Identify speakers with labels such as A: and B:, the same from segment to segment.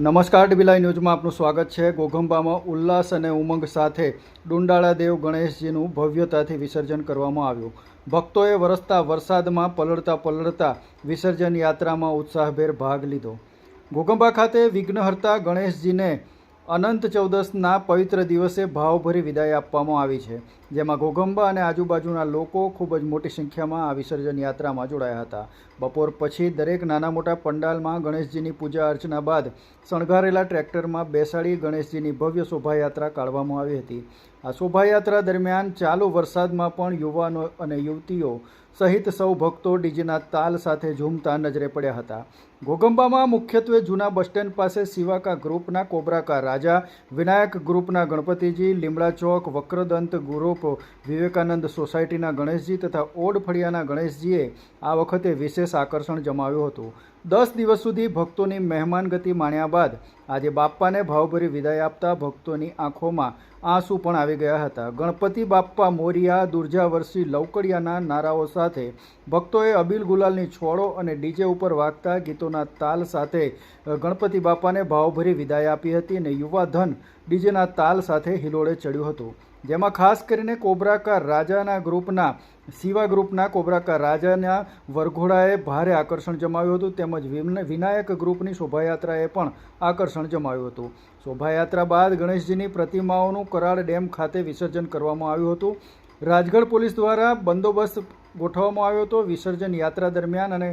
A: નમસ્કાર ડીબીલાઈ ન્યૂઝમાં આપનું સ્વાગત છે. ગોગંબામાં ઉલ્લાસ અને ઉમંગ સાથે ડુંડાળા દેવ ગણેશજીનું ભવ્યતાથી વિસર્જન કરવામાં આવ્યું. ભક્તોએ વરસતા વરસાદમાં પલળતા પલળતા વિસર્જન યાત્રામાં ઉત્સાહભેર ભાગ લીધો. ગોગંબા ખાતે વિઘ્નહર્તા ગણેશજીને અનંત ચૌદસના પવિત્ર દિવસે ભાવભરી વિદાય આપવામાં આવી છે. જેમાં ઘોઘંબા અને આજુબાજુના લોકો ખૂબ જ મોટી સંખ્યામાં આ વિસર્જન યાત્રામાં જોડાયા હતા. બપોર પછી દરેક નાના મોટા પંડાલમાં ગણેશજીની પૂજા અર્ચના બાદ શણગારેલા ટ્રેક્ટરમાં બેસાડી ગણેશજીની ભવ્ય શોભાયાત્રા કાઢવામાં આવી હતી. આ શોભાયાત્રા દરમિયાન ચાલુ વરસાદમાં પણ યુવાનો અને યુવતીઓ સહિત સૌ ભક્તો ડીજેના તાલ સાથે ઝૂમતા નજરે પડ્યા હતા. ઘોઘંબામાં મુખ્યત્વે જૂના બસ સ્ટેન્ડ પાસે સિવાકા ગ્રુપના કોબરાકા રાજા, વિનાયક ગ્રુપના ગણપતિજી, લીમડા ચોક, વક્રદંત ગ્રુપ વિવેકાનંદ સોસાયટીના ગણેશજી તથા ઓડ ફળિયાના ગણેશજીએ આ વખતે વિશેષ આકર્ષણ જમાવ્યું હતું. દસ દિવસ સુધી ભક્તોની મહેમાનગતિ માણ્યા બાદ આજે બાપ્પાને ભાવભરી વિદાય આપતા ભક્તોની આંખોમાં આંસુ પણ આવી ગયા હતા. ગણપતિ બાપ્પા મોરિયા દુર્જાવર્ષી લવકડિયાના નારાઓ સાથે ભક્તોએ અબીલ ગુલાલની છોડો અને ડીજે ઉપર વાગતા ગીતોના તાલ સાથે ગણપતિ બાપાને ભાવભરી વિદાય આપી હતી અને યુવા ધન ડીજેના તાલ સાથે હિલોળે ચડ્યું હતું. જેમાં ખાસ કરીને કોબ્રાકાર રાજાના ગ્રુપના, શિવા ગ્રુપના કોબરાકા રાજાના વરઘોડાએ ભારે આકર્ષણ જમાવ્યું હતું. તેમજ વિનાયક ગ્રુપની શોભાયાત્રાએ પણ આકર્ષણ જમાવ્યું હતું. શોભાયાત્રા બાદ ગણેશજીની પ્રતિમાઓનું કરાડ ડેમ ખાતે વિસર્જન કરવામાં આવ્યું હતું. રાજગઢ પોલીસ દ્વારા બંદોબસ્ત ગોઠવવામાં આવ્યો હતો વિસર્જન યાત્રા દરમિયાન અને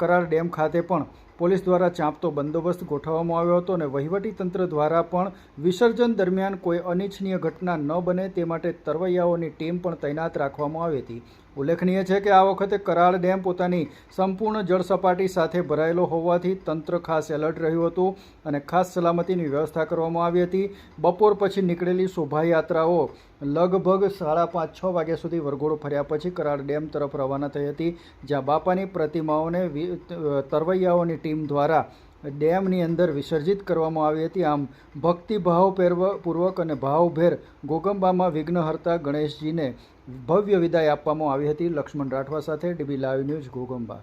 A: કરાર ડેમ ખાતે પણ. પોલીસ દ્વારા ચાંપતો બંદોબસ્ત ગોઠવવામાં આવ્યો હતો અને વહીવટી તંત્ર દ્વારા પણ વિસર્જન દરમિયાન કોઈ અનિચ્છનીય ઘટના ન બને તે માટે તરવૈયાઓની ટીમ પણ તૈનાત રાખવામાં આવી હતી. ઉલ્લેખનીય છે કે આ વખતે કરાળ ડેમ પોતાની સંપૂર્ણ જળ સપાટી સાથે ભરાયેલો હોવાથી તંત્ર ખાસ એલર્ટ રહ્યું હતું અને ખાસ સલામતીની વ્યવસ્થા કરવામાં આવી હતી. બપોર પછી નીકળેલી શોભાયાત્રાઓ લગભગ સાડા પાંચ છ વાગ્યા સુધી વરઘોડો ફર્યા પછી કરાળ ડેમ તરફ રવાના થઈ હતી, જ્યાં બાપાની પ્રતિમાઓને તરવૈયાઓની ટીમ દ્વારા ડેમની અંદર વિસર્જિત કરવામાં આવી હતી. આમ ભક્તિભાવ પેરવ- પૂર્વક અને ભાવભેર ગોગંબામાં વિઘ્નહર્તા ગણેશજીને ભવ્ય વિદાય આપવામાં આવી હતી. લક્ષ્મણ રાઠવા સાથે ડીબી લાઈવ ન્યૂઝ ગોગંબા.